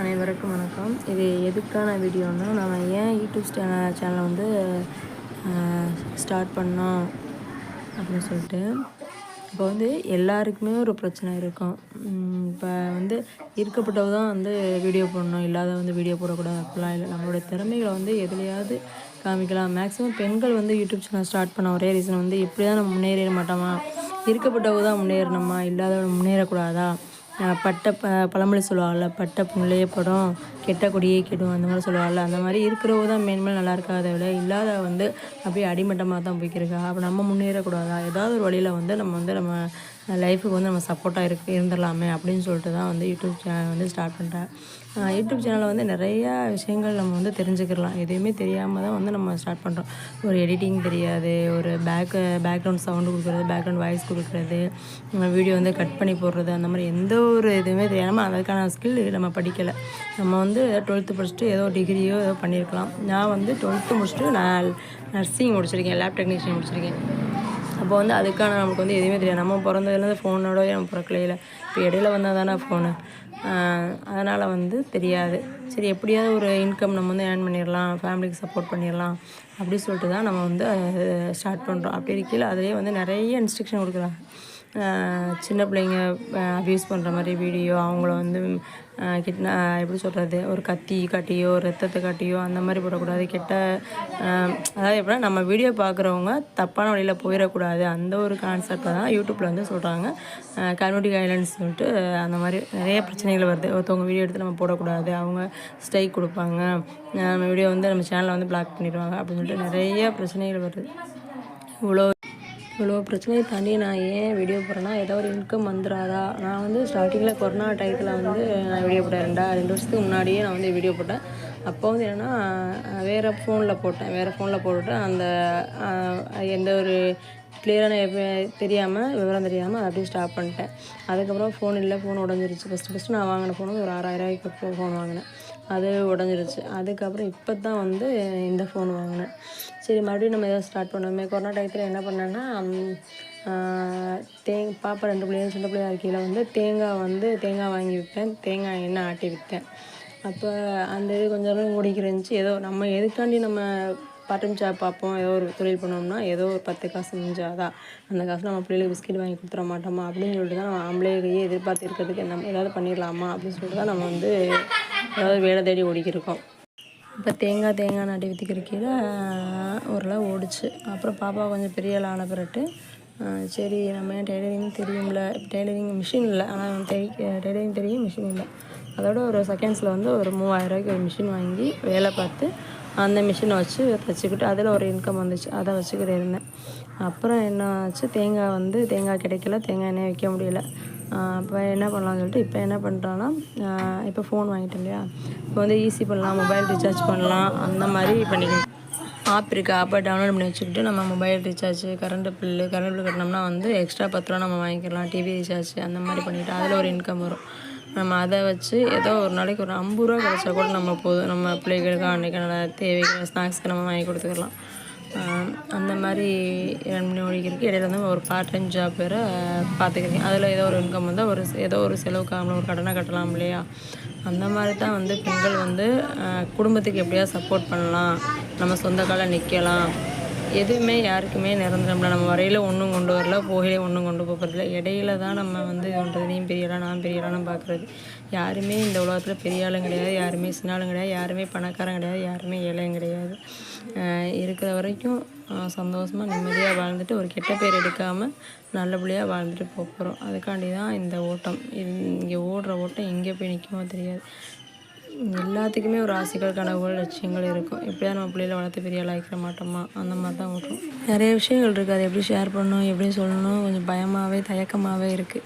அனைவருக்கும் வணக்கம். இது எதுக்கான வீடியோன்னா நம்ம ஏன் யூடியூப் சேனல் சேனலை வந்து ஸ்டார்ட் பண்ணோம் அப்படின்னு சொல்லிட்டு. இப்போ வந்து எல்லாருக்குமே ஒரு பிரச்சனை இருக்கும். இப்போ வந்து இருக்கப்பட்டவ தான் வந்து வீடியோ போடணும். இல்லாத வந்து வீடியோ போடக்கூடாது. அப்படிலாம் இல்லை. நம்மளோட திறமைகளை வந்து எதுலையாவது காமிக்கலாம். மேக்ஸிமம் பெண்கள் வந்து யூடியூப் சேனல் ஸ்டார்ட் பண்ண ஒரே ரீசன் வந்து இப்படி தான் நம்ம முன்னேறிட மாட்டோமா? இருக்கப்பட்டவ தான் முன்னேறணுமா? இல்லாதவங்க முன்னேறக்கூடாதா? பட்ட ப பழமொழி சொல்லுவாள்ல பட்ட புண்ணிலே படம் கெட்ட கொடியே கெடும் அந்த மாதிரி சொல்லுவாள்ல அந்த மாதிரி இருக்கிறவங்க தான் மேன்மேல் நல்லா இருக்காத விட இல்லாத வந்து அப்படியே அடிமட்டமாக தான் போய்க்கிருக்கா. அப்போ நம்ம முன்னேறக்கூடாதா? ஏதாவது ஒரு வழியில் வந்து நம்ம வந்து நம்ம லைஃபுக்கு வந்து நம்ம சப்போர்ட்டாக இருக்கு இருந்துடலாமே அப்படின்னு சொல்லிட்டு தான் வந்து யூடியூப் சேனல் வந்து ஸ்டார்ட் பண்ணுறேன் யூடியூப் சேனலில் வந்து நிறையா விஷயங்கள் நம்ம வந்து தெரிஞ்சுக்கலாம் எதுவுமே தெரியாமல் தான் வந்து நம்ம ஸ்டார்ட் பண்ணுறோம் ஒரு எடிட்டிங் தெரியாது ஒரு பேக் பேக்ரவுண்ட் சவுண்டு கொடுக்குறது பேக்ரவுண்ட் வாய்ஸ் கொடுக்குறது வீடியோ வந்து கட் பண்ணி போடுறது அந்த மாதிரி எந்த ஒரு இதுவுமே தெரியாமல் அதுக்கான ஸ்கில் நம்ம படிக்கலை. நம்ம வந்து டுவெல்த்து படிச்சுட்டு ஏதோ டிகிரியோ ஏதோ பண்ணியிருக்கலாம். நான் வந்து டுவெல்த்து முடிச்சுட்டு நான் நர்சிங் முடிச்சிருக்கேன் லேப் டெக்னீஷியன் முடிச்சிருக்கேன். அப்போ வந்து அதுக்கான நமக்கு வந்து எதுவுமே தெரியாது. நம்ம பிறந்ததுலேருந்து ஃபோனோடய நம்ம பிறக்கலையில இப்போ இடையில வந்தால் தானே ஃபோனு அதனால் வந்து தெரியாது. சரி எப்படியாவது ஒரு இன்கம் நம்ம வந்து ஏர்ன் பண்ணிடலாம் ஃபேமிலிக்கு சப்போர்ட் பண்ணிடலாம் அப்படி சொல்லிட்டு தான் நம்ம வந்து ஸ்டார்ட் பண்ணுறோம் அப்படி இருக்கையில் அதிலே வந்து நிறைய இன்ஸ்ட்ரக்ஷன் கொடுக்குறாங்க. சின்ன பிள்ளைங்க அப்யூஸ் பண்ணுற மாதிரி வீடியோ அவங்கள வந்து கிட்னா எப்படி சொல்கிறது ஒரு கத்தி காட்டியோ ரத்தத்தை காட்டியோ அந்த மாதிரி போடக்கூடாது. கெட்ட அதாவது எப்படின்னா நம்ம வீடியோ பார்க்குறவங்க தப்பான வழியில் போயிடக்கூடாது. அந்த ஒரு கான்செப்டை தான் யூடியூப்பில் வந்து சொல்கிறாங்க கம்யூனிட்டி கைட்லைன்ஸ் சொல்லிட்டு அந்த மாதிரி நிறைய பிரச்சனைகள் வருது. ஒருத்தவங்க வீடியோ எடுத்து நம்ம போடக்கூடாது. அவங்க ஸ்ட்ரைக் கொடுப்பாங்க. நம்ம வீடியோ வந்து நம்ம சேனலை வந்து பிளாக் பண்ணிடுவாங்க. அப்படின்னு சொல்லிட்டு நிறைய பிரச்சனைகள் வருது. இவ்வளோ இவ்வளோ பிரச்சனையை தாண்டி நான் ஏன் வீடியோ போடுறேன்னா ஏதோ ஒரு இன்கம் வந்துடாதா நான் வந்து ஸ்டார்டிங்கில் கொரோனா டயத்தில் வந்து நான் வீடியோ போட்டேன். ரெண்டா ரெண்டு வருஷத்துக்கு முன்னாடியே நான் வந்து வீடியோ போட்டேன். அப்போ வந்து என்னென்னா வேறு ஃபோனில் போட்டேன். வேறு ஃபோனில் போட்டுட்டு அந்த எந்த ஒரு கிளியரான தெரியாமல் விவரம் தெரியாமல் அதை அப்படியே ஸ்டாப் பண்ணிட்டேன். அதுக்கப்புறம் ஃபோன் இல்லை ஃபோன் உடஞ்சிருச்சு. ஃபஸ்ட்டு ஃபஸ்ட்டு நான் வாங்கின ஃபோன் ஒரு ஆறாயிரம் ரூபாய்க்கு ஃபோன் வாங்கினேன். அது உடஞ்சிருச்சு. அதுக்கப்புறம் இப்போ தான் வந்து இந்த ஃபோன் வாங்கினேன். சரி மறுபடியும் நம்ம எதாவது ஸ்டார்ட் பண்ணோமே கொரோனா டயத்தில் என்ன பண்ணேன்னா தேங் பாப்பா ரெண்டு பிள்ளைங்க சின்ன பிள்ளையா இருக்கையில் வந்து தேங்காய் வந்து தேங்காய் வாங்கி விற்பேன் தேங்காய் எண்ணெய் ஆட்டி விற்றேன் அப்போ அந்த இது கொஞ்சம் நாள் ஓடிக்கிருந்துச்சு ஏதோ நம்ம எதுக்காண்டி நம்ம பார்ட் டைம் ஜாப் பார்ப்போம் ஏதோ ஒரு தொழில் பண்ணோம்னா ஏதோ ஒரு பத்து காசு முடிஞ்சாதான் அந்த காசு நம்ம பிள்ளைகளுக்கு பிஸ்கெட் வாங்கி கொடுத்துட மாட்டோமா? அப்படின்னு சொல்லிட்டு தான் நம்ம ஆம்பளைகையே எதிர்பார்த்து இருக்கிறதுக்கு நம்ம ஏதாவது பண்ணிடலாமா? அப்படின்னு சொல்லிட்டு தான் நம்ம வந்து ஏதாவது வேலை தேடி ஓடிக்கிருக்கோம் இப்போ தேங்காய் தேங்காய் நாட்டி விற்றுக்கிறக்கையில் ஓரளவு ஓடிச்சு. அப்புறம் பாப்பா கொஞ்சம் பெரிய ஆள் ஆன பிறகு சரி நம்ம ஏன் டெய்லரிங் தெரியும்ல? டெய்லரிங் மிஷின் இல்லை. ஆனால் டெய்லரிங் தெரியும் மிஷின் இல்லை. அதோட ஒரு செகண்ட்ஸில் வந்து ஒரு மூவாயிரம் ரூபாய்க்கு ஒரு மிஷின் வாங்கி வேலை பார்த்து அந்த மிஷினை வச்சு தைச்சிக்கிட்டு அதில் ஒரு இன்கம் வந்துச்சு. அதை வச்சுக்கிட்டு இருந்தேன். அப்புறம் என்ன ஆச்சு? தேங்காய் வந்து தேங்காய் கிடைக்கல. தேங்காய் எண்ணெய் வைக்க முடியல. அப்போ என்ன பண்ணலாம்னு சொல்லிட்டு இப்போ என்ன பண்ணுறான்னா இப்போ ஃபோன் வாங்கிட்டேன் இல்லையா? இப்போ வந்து ஈஸி பண்ணலாம் மொபைல் ரீசார்ஜ் பண்ணலாம். அந்த மாதிரி பண்ணிக்கலாம் ஆப் இருக்குது ஆப்பை டவுன்லோட் பண்ணி வச்சுக்கிட்டு நம்ம mobile recharge current bill current bill கட்டினோம்னா வந்து எக்ஸ்ட்ரா பத்து ரூபா நம்ம வாங்கிக்கலாம். டிவி ரீசார்ஜ் அந்த மாதிரி பண்ணிவிட்டு அதில் ஒரு இன்கம் வரும். நம்ம அதை வச்சு ஏதோ ஒரு நாளைக்கு ஒரு ஐம்பது ரூபா கிடச்சா கூட நம்ம போதும். நம்ம பிள்ளைகளுக்கு அன்றைக்கான தேவைகள் ஸ்நாக்ஸ்க்கு நம்ம வாங்கி கொடுத்துக்கலாம். அந்த மாதிரி ரன் பண்ணி ஓடிக்கிறதுக்கு இடையில வந்து ஒரு பார்ட் டைம் ஜாப் வேறு பார்த்துக்கிறேன் அதில் ஏதோ ஒரு இன்கம் வந்தால் ஒரு ஏதோ ஒரு செலவுக்கு ஒரு கடனை கட்டலாம் இல்லையா? அந்த மாதிரி தான் வந்து பெண்கள் வந்து குடும்பத்துக்கு எப்படியா சப்போர்ட் பண்ணலாம். நம்ம சொந்த காலம் நிற்கலாம் எதுவுமே யாருக்குமே நிரந்தரம்ல நம்ம வரையில் ஒன்றும் கொண்டு வரல போகையிலே ஒன்றும் கொண்டு போகிறதில்ல. இடையில தான் நம்ம வந்து இது பண்ணுறது நீ பெரியலா நான் பெரியலான்னு பார்க்குறது. யாருமே இந்த உலகத்தில் பெரிய ஆளும் கிடையாது யாருமே சின்ன ஆளும் கிடையாது யாருமே பணக்காரன் கிடையாது யாருமே ஏழையும் கிடையாது. இருக்கிற வரைக்கும் சந்தோஷமாக நிம்மதியாக வாழ்ந்துட்டு ஒரு கெட்ட பேர் எடுக்காமல் நல்லபடியாக வாழ்ந்துட்டு போக போகிறோம் அதுக்காண்டி தான் இந்த ஓட்டம். இங்கே ஓடுற ஓட்டம் எங்கே போய் நிற்குமோ தெரியாது. எல்லாத்துக்குமே ஒரு ஆசைகள் கனவுகள் லட்சியங்கள் இருக்கும். எப்படியா நம்ம பிள்ளைகளை வளர்த்து பெரிய ஆளாக்கிற மாட்டோமா? அந்த மாதிரி தான் இருக்கும். நிறைய விஷயங்கள் இருக்குது அதை எப்படி ஷேர் பண்ணணும் எப்படி சொல்லணும்? கொஞ்சம் பயமாகவே தயக்கமாகவே இருக்குது